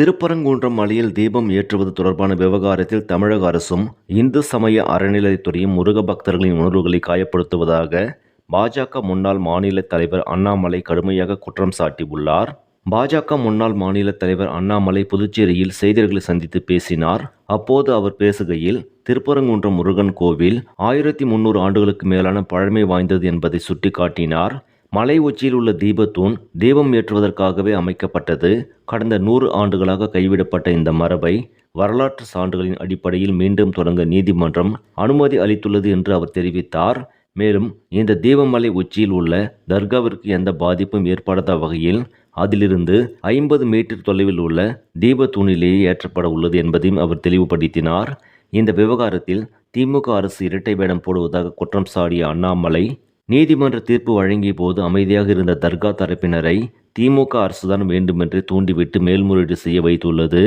திருப்பரங்குன்றம் மலையில் தீபம் ஏற்றுவது தொடர்பான விவகாரத்தில் தமிழக அரசும் இந்து சமய அறநிலையத்துறையும் முருக பக்தர்களின் உணர்வுகளை காயப்படுத்துவதாக பாஜக முன்னாள் மாநில தலைவர் அண்ணாமலை கடுமையாக குற்றம் சாட்டியுள்ளார். பாஜக முன்னாள் மாநில தலைவர் அண்ணாமலை புதுச்சேரியில் செய்தியாளர்களை சந்தித்து பேசினார். அப்போது அவர் பேசுகையில் திருப்பரங்குன்றம் முருகன் கோவில் ஆயிரத்தி முன்னூறு ஆண்டுகளுக்கு மேலான பழமை வாய்ந்தது என்பதை சுட்டிக்காட்டினார். மலை உச்சியில் உள்ள தீபத்தூண் தீபம் ஏற்றுவதற்காகவே அமைக்கப்பட்டது. கடந்த நூறு ஆண்டுகளாக கைவிடப்பட்ட இந்த மரபை வரலாற்று சான்றுகளின் அடிப்படையில் மீண்டும் தொடங்க நீதிமன்றம் அனுமதி அளித்துள்ளது என்று அவர் தெரிவித்தார். மேலும் இந்த தீபமலை உச்சியில் உள்ள தர்காவிற்கு எந்த பாதிப்பும் ஏற்படாத வகையில் அதிலிருந்து ஐம்பது மீட்டர் தொலைவில் உள்ள தீபத்தூணிலேயே ஏற்றப்பட உள்ளது என்பதையும் அவர் தெளிவுபடுத்தினார். இந்த விவகாரத்தில் திமுக அரசு இரட்டை வேடம் போடுவதாக குற்றம் சாடிய அண்ணாமலை நீதிமன்ற தீர்ப்பு வழங்கிய போது அமைதியாக இருந்த தர்கா தரப்பினரை திமுக அரசுதான் வேண்டுமென்றே தூண்டிவிட்டு மேல்முறையீடு செய்ய வைத்துள்ளது.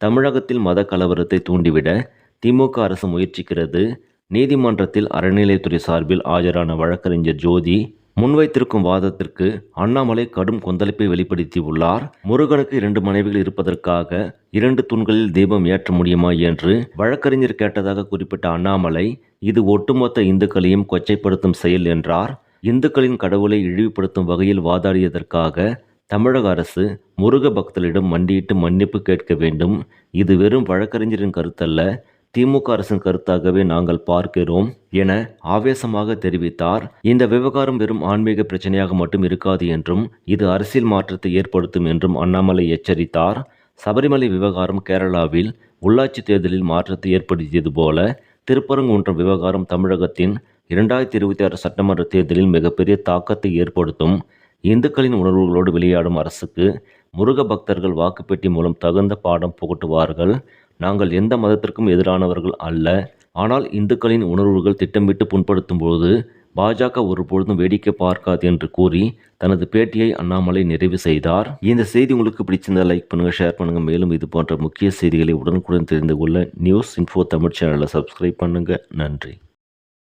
தமிழகத்தில் மத கலவரத்தை தூண்டிவிட திமுக அரசு முயற்சிக்கிறது. நீதிமன்றத்தில் அறநிலையத்துறை சார்பில் ஆஜரான வழக்கறிஞர் ஜோதி முன்வைத்திருக்கும் வாதத்திற்கு அண்ணாமலை கடும் கொந்தளிப்பை வெளிப்படுத்தியுள்ளார் முருகனுக்கு இரண்டு மனைவிகள் இருப்பதற்காக இரண்டு தூண்களில் தீபம் ஏற்ற முடியுமா என்று வழக்கறிஞர் கேட்டதாக குறிப்பிட்ட அண்ணாமலை இது ஒட்டுமொத்த இந்துக்களையும் கொச்சைப்படுத்தும் செயல் என்றார். இந்துக்களின் கடவுளை இழிவுபடுத்தும் வகையில் வாதாடியதற்காக தமிழக அரசு முருக பக்தர்களிடம் மண்டியிட்டு மன்னிப்பு கேட்க வேண்டும். இது வெறும் வழக்கறிஞரின் கருத்தல்ல திமுக அரசின் கருத்தாகவே நாங்கள் பார்க்கிறோம். என ஆவேசமாக தெரிவித்தார். இந்த விவகாரம் வெறும் ஆன்மீக பிரச்சனையாக மட்டும் இருக்காது என்றும் இது அரசியல் மாற்றத்தை ஏற்படுத்தும் என்றும் அண்ணாமலை எச்சரித்தார். சபரிமலை விவகாரம் கேரளாவில் உள்ளாட்சி தேர்தலில் மாற்றத்தை ஏற்படுத்தியது போல திருப்பரங்குன்றம் விவகாரம் தமிழகத்தின் இரண்டாயிரத்தி இருபத்தி ஆறு சட்டமன்ற தேர்தலில் மிகப்பெரிய தாக்கத்தை ஏற்படுத்தும் இந்துக்களின் உணர்வுகளோடு விளையாடும் அரசுக்கு முருக பக்தர்கள் வாக்குப்பெட்டி மூலம் தகுந்த பாடம் புகட்டுவார்கள். நாங்கள் எந்த மதத்திற்கும் எதிரானவர்கள் அல்ல ஆனால் இந்துக்களின் உணர்வுகள் திட்டமிட்டு புண்படுத்தும் போது பாஜக ஒருபொழுதும் வேடிக்கை பார்க்காது என்று கூறி தனது பேட்டியை அண்ணாமலை நிறைவு செய்தார். இந்த செய்தி உங்களுக்கு பிடிச்சிருந்த லைக் பண்ணுங்கள் ஷேர் பண்ணுங்கள் மேலும் இது போன்ற முக்கிய செய்திகளை உடனுக்குடன் தெரிந்து கொள்ள நியூஸ் இன்ஃபோ தமிழ் சேனலை சப்ஸ்கிரைப் பண்ணுங்கள் நன்றி.